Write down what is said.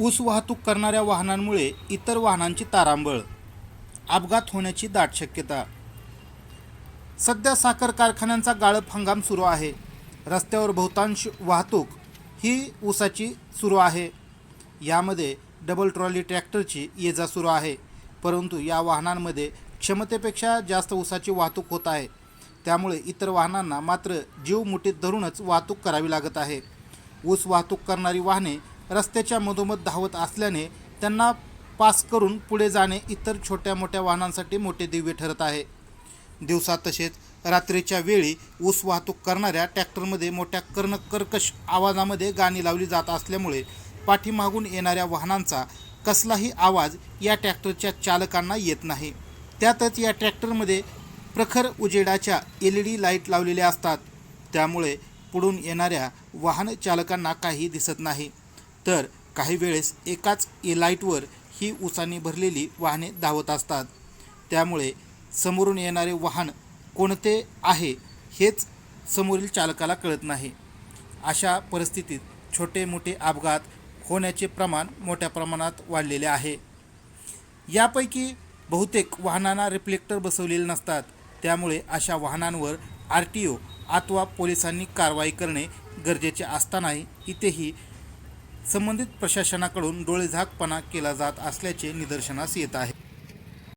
ऊस वाहतूक करणाऱ्या वाहनांमुळे इतर वाहनांची तारांबळ अपघात होण्याची दाट शक्यता. सध्या साखर कारखान्यांचा गाळप हंगाम सुरू आहे. रस्त्यावर बहुतांश वाहतूक ही ऊसाची सुरू आहे. यामध्ये डबल ट्रॉली ट्रॅक्टरची ये जा सुरू आहे. परंतु या वाहनांमध्ये क्षमतेपेक्षा जास्त ऊसाची वाहतूक होत आहे. त्यामुळे इतर वाहनांना मात्र जीव मुठीत धरूनच वाहतूक करावी लागत आहे. ऊस वाहतूक करणारी वाहने रस्त्याच्या मधोमध धावत असल्याने त्यांना पास करून पुढे जाणे इतर छोट्या मोठ्या वाहनांसाठी मोठे दिव्य ठरत आहे. दिवसा तसेच रात्रीच्या वेळी ऊस वाहतूक करणाऱ्या ट्रॅक्टरमध्ये मोठ्या कर्ण कर्कश आवाजामध्ये गाणी लावली जात असल्यामुळे पाठीमागून येणाऱ्या वाहनांचा कसलाही आवाज या ट्रॅक्टरच्या चालकांना येत नाही. त्यातच या ट्रॅक्टरमध्ये प्रखर उजेडाच्या एल ई डी लाइट लावलेल्या असतात. त्यामुळे पुढून येणाऱ्या वाहन चालकांना काही दिसत नाही. तर काही वेळेस एकाच ए लाईटवर ही उसाने भरलेली वाहने धावत असतात. त्यामुळे समोरून येणारे वाहन कोणते आहे हेच समोरील चालकाला कळत नाही. अशा परिस्थितीत छोटे मोठे अपघात होण्याचे प्रमाण मोठ्या प्रमाणात वाढलेले आहे. यापैकी बहुतेक वाहनांना रिफ्लेक्टर बसवलेले नसतात. त्यामुळे अशा वाहनांवर आर टी ओ अथवा पोलिसांनी कारवाई करणे गरजेचे असतानाही इथेही संबंधित प्रशासनाकडून डोळेझाकपणा केला जात असल्याचे निदर्शनास येत आहे.